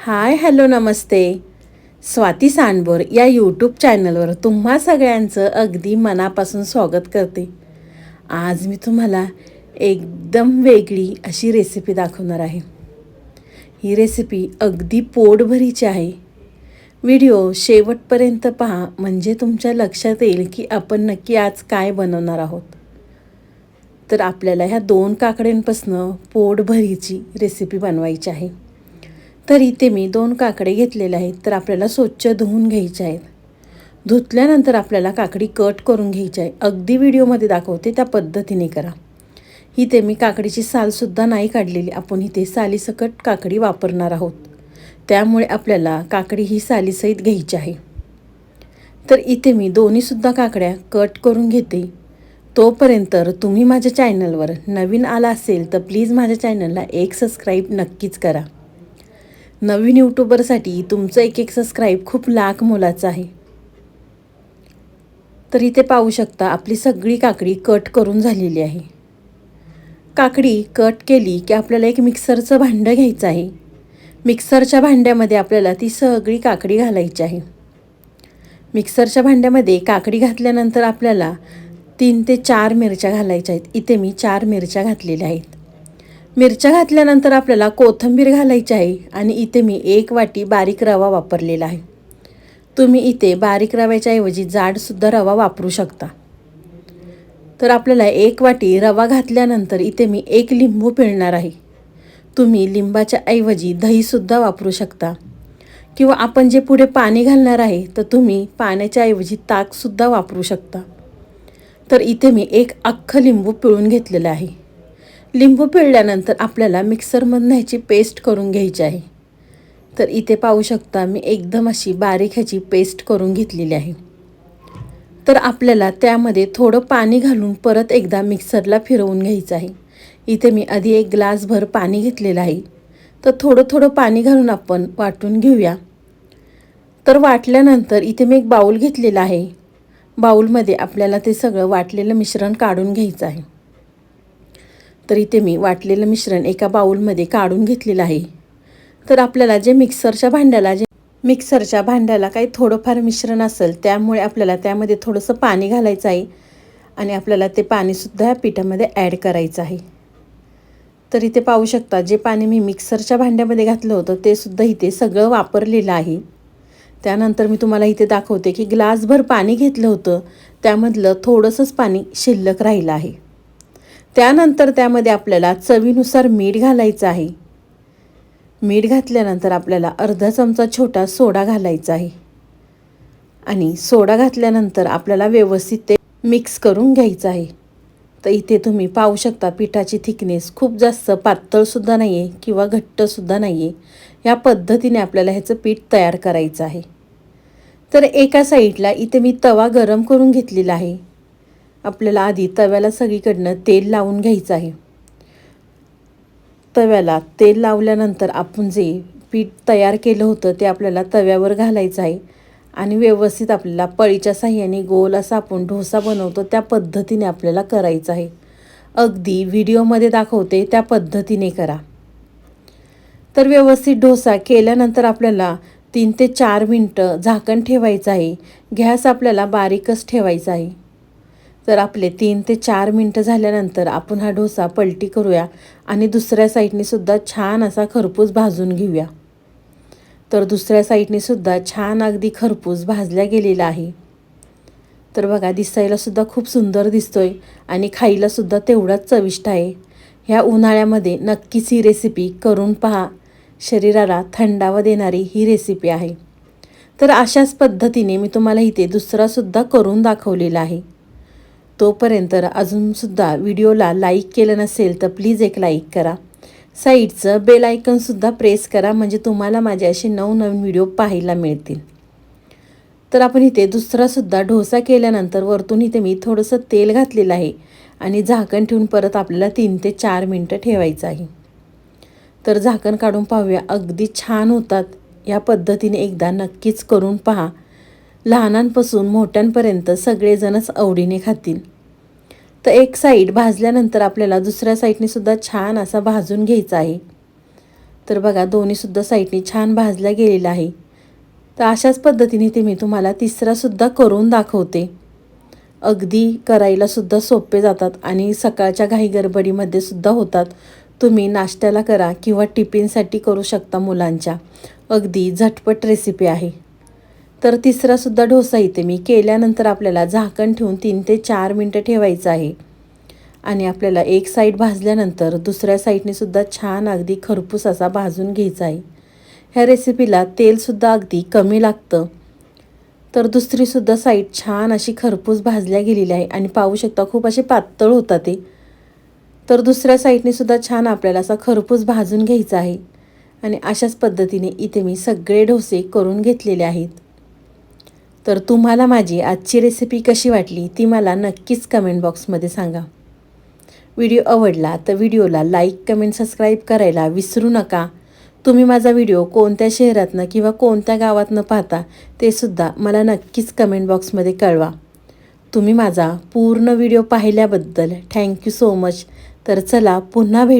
Hi hello नमस्ते. स्वाती सांडबोर या YouTube चॅनलवर तुम्हा सगळ्यांचं अगदी मनापासून स्वागत करते. आज मी तुम्हाला एकदम वेगळी अशी रेसिपी दाखवणार आहे. ही रेसिपी अगदी पोटभरीची आहे. व्हिडिओ शेवटपर्यंत पहा म्हणजे तुमच्या लक्षात येईल की आपण नक्की आज काय बनवणार आहोत. तर आपल्याला ह्या दोन काकड्यांपासनं पोटभरीची रेसिपी बनवायची आहे. तर इथे मी दोन काकडे घेतलेले आहेत तर आपल्याला स्वच्छ धुवून घ्यायचे आहेत. धुतल्यानंतर आपल्याला काकडी कट करून घ्यायची आहे. अगदी व्हिडिओमध्ये दाखवते त्या पद्धतीने करा. इथे मी काकडीची सालसुद्धा नाही काढलेली. आपण इथे सालीसकट काकडी वापरणार आहोत. त्यामुळे आपल्याला काकडी ही सालीसहित घ्यायची आहे. तर इथे मी दोन्हीसुद्धा काकड्या कट करून घेते. तोपर्यंत तुम्ही माझ्या चॅनलवर नवीन आला असेल तर प्लीज माझ्या चॅनलला एक सबस्क्राईब नक्कीच करा. नवीन यूट्यूबरसाठी तुमचं एक एक सबस्क्राईब खूप लाख मोलाचं आहे. तर इथे पाहू शकता आपली सगळी काकडी कट करून झालेली आहे. काकडी कट केली की आपल्याला एक मिक्सरचं भांडं घ्यायचं आहे. मिक्सरच्या भांड्यामध्ये आपल्याला ती सगळी काकडी घालायची आहे. मिक्सरच्या भांड्यामध्ये काकडी घातल्यानंतर आपल्याला तीन ते चार मिरच्या घालायच्या आहेत. इथे मी चार मिरच्या घातलेल्या आहेत. मिरच्या घातल्यानंतर आपल्याला कोथिंबीर घालायची आहे आणि इथे मी एक वाटी बारीक रवा वापरलेला आहे. तुम्ही इथे बारीक रव्याच्या ऐवजी जाडसुद्धा रवा वापरू शकता. तर आपल्याला एक वाटी रवा घातल्यानंतर इथे मी एक लिंबू पिळणार आहे. तुम्ही लिंबाच्या ऐवजी दहीसुद्धा वापरू शकता. किंवा आपण जे पुढे पाणी घालणार आहे तर तुम्ही पाण्याच्या ऐवजी ताकसुद्धा वापरू शकता. तर इथे मी एक अख्खं लिंबू पिळून घेतलेलं आहे. लिंबू पिळल्यानंतर आपल्याला मिक्सरमधून ह्याची पेस्ट करून घ्यायची आहे. तर इथे पाहू शकता मी एकदम अशी बारीक ह्याची पेस्ट करून घेतलेली आहे. तर आपल्याला त्यामध्ये थोडं पाणी घालून परत एकदा मिक्सरला फिरवून घ्यायचं आहे. इथे मी आधी एक ग्लासभर पाणी घेतलेलं आहे. तर थोडं थोडं पाणी घालून आपण वाटून घेऊया. तर वाटल्यानंतर इथे मी एक बाऊल घेतलेला आहे. बाऊलमध्ये आपल्याला ते सगळं वाटलेलं मिश्रण काढून घ्यायचं आहे. तर इथे मी वाटलेलं मिश्रण एका बाऊलमध्ये काढून घेतलेलं आहे. तर आपल्याला जे मिक्सरच्या भांड्याला जे मिक्सरच्या भांड्याला काही थोडंफार मिश्रण असेल त्यामुळे आपल्याला त्यामध्ये थोडंसं पाणी घालायचं आहे आणि आपल्याला ते पाणीसुद्धा या पिठामध्ये ॲड करायचं आहे. तर इथे पाहू शकता जे पाणी मी मिक्सरच्या भांड्यामध्ये घातलं होतं ते सुद्धा इथे सगळं वापरलेलं आहे. त्यानंतर मी तुम्हाला इथे दाखवते की ग्लासभर पाणी घेतलं होतं त्यामधलं थोडंसंच पाणी शिल्लक राहिलं आहे. त्यानंतर त्यामध्ये आपल्याला चवीनुसार मीठ घालायचं आहे. मीठ घातल्यानंतर आपल्याला अर्धा चमचा छोटा सोडा घालायचा आहे. आणि सोडा घातल्यानंतर आपल्याला व्यवस्थित ते मिक्स करून घ्यायचं आहे. तर इथे तुम्ही पाहू शकता पिठाची थिकनेस खूप जास्त पातळसुद्धा नाही आहे किंवा घट्टसुद्धा नाही आहे या पद्धतीने आपल्याला ह्याचं पीठ तयार करायचं आहे. तर एका साईडला इथे मी तवा गरम करून घेतलेला आहे. आपल्याला आधी तव्याला सगळीकडनं तेल लावून घ्यायचं आहे. तव्याला तेल लावल्यानंतर आपण जे पीठ तयार केलं होतं ते आपल्याला तव्यावर घालायचं आहे. आणि व्यवस्थित आपल्याला पळीच्या साह्याने गोल असा आपण डोसा बनवतो त्या पद्धतीने आपल्याला करायचं आहे. अगदी व्हिडिओमध्ये दाखवते त्या पद्धतीने करा. तर व्यवस्थित डोसा केल्यानंतर आपल्याला तीन ते चार मिनटं झाकण ठेवायचं आहे. गॅस आपल्याला बारीकच ठेवायचा आहे. तर आपले तीन ते चार मिनटं झाल्यानंतर आपण हा डोसा पलटी करूया आणि दुसऱ्या साईडनेसुद्धा छान असा खरपूस भाजून घेऊया. तर दुसऱ्या साईडनेसुद्धा छान अगदी खरपूस भाजल्या गेलेला आहे. तर बघा दिसायलासुद्धा खूप सुंदर दिसतोय आणि खायलासुद्धा तेवढाच चविष्ट आहे. ह्या उन्हाळ्यामध्ये नक्कीच ही रेसिपी करून पहा. शरीराला थंडावा देणारी ही रेसिपी आहे. तर अशाच पद्धतीने मी तुम्हाला इथे दुसरासुद्धा करून दाखवलेला आहे. तोपर्यंत अजूनसुद्धा व्हिडिओला लाईक केलं नसेल तर प्लीज एक लाईक करा. साईडचं बेल आयकनसुद्धा प्रेस करा म्हणजे तुम्हाला माझे असे नवनवीन व्हिडिओ पाहायला मिळतील. तर आपण इथे दुसरासुद्धा डोसा केल्यानंतर वरतून इथे मी थोडंसं तेल घातलेलं आहे आणि झाकण ठेवून परत आपल्याला तीन ते चार मिनटं ठेवायचं आहे. तर झाकण काढून पाहूया अगदी छान होतात. या पद्धतीने एकदा नक्कीच करून पहा. लहानांपासून मोठ्यांपर्यंत सगळेजणच आवडीने खातील. तर एक साईड भाजल्यानंतर आपल्याला दुसऱ्या साईडने सुद्धा छान असा भाजून घ्यायचा आहे. तर बघा दोन्हीसुद्धा साईडने छान भाजल्या गेलेलं आहे. तर अशाच पद्धतीने ते मी तुम्हाला तिसरासुद्धा करून दाखवते. अगदी करायलासुद्धा सोपे जातात आणि सकाळच्या घाई गडबडीमध्ये सुद्धा होतात. तुम्ही नाश्त्याला करा किंवा टिफिनसाठी करू शकता मुलांच्या. अगदी झटपट रेसिपी आहे. तर तिसरासुद्धा डोसा इथे मी केल्यानंतर आपल्याला झाकण ठेवून तीन ते चार मिनटं ठेवायचं आहे. आणि आपल्याला एक साईड भाजल्यानंतर दुसऱ्या साईडनेसुद्धा छान अगदी खरपूस असा भाजून घ्यायचा आहे. ह्या रेसिपीला तेलसुद्धा अगदी कमी लागतं. तर दुसरीसुद्धा साईड छान अशी खरपूस भाजल्या गेलेली आहे आणि पाहू शकता खूप असे पातळ होता ते. तर दुसऱ्या साईडनेसुद्धा छान आपल्याला असा खरपूस भाजून घ्यायचा आहे. आणि अशाच पद्धतीने इथे मी सगळे डोसे करून घेतलेले आहेत. तर तुम्हाला माझी आजची रेसिपी कशी वाटली ती मला नक्कीच कमेंट बॉक्समध्ये सांगा. व्हिडिओ आवडला तर व्हिडिओला लाईक कमेंट सबस्क्राईब करायला विसरू नका. तुम्ही माझा व्हिडिओ कोणत्या शहरातनं किंवा कोणत्या गावातनं पाहता ते सुद्धा मला नक्कीच कमेंट बॉक्समध्ये कळवा. तुम्ही माझा पूर्ण व्हिडिओ पाहिल्याबद्दल थँक्यू सो मच तर चला पुन्हा भेट.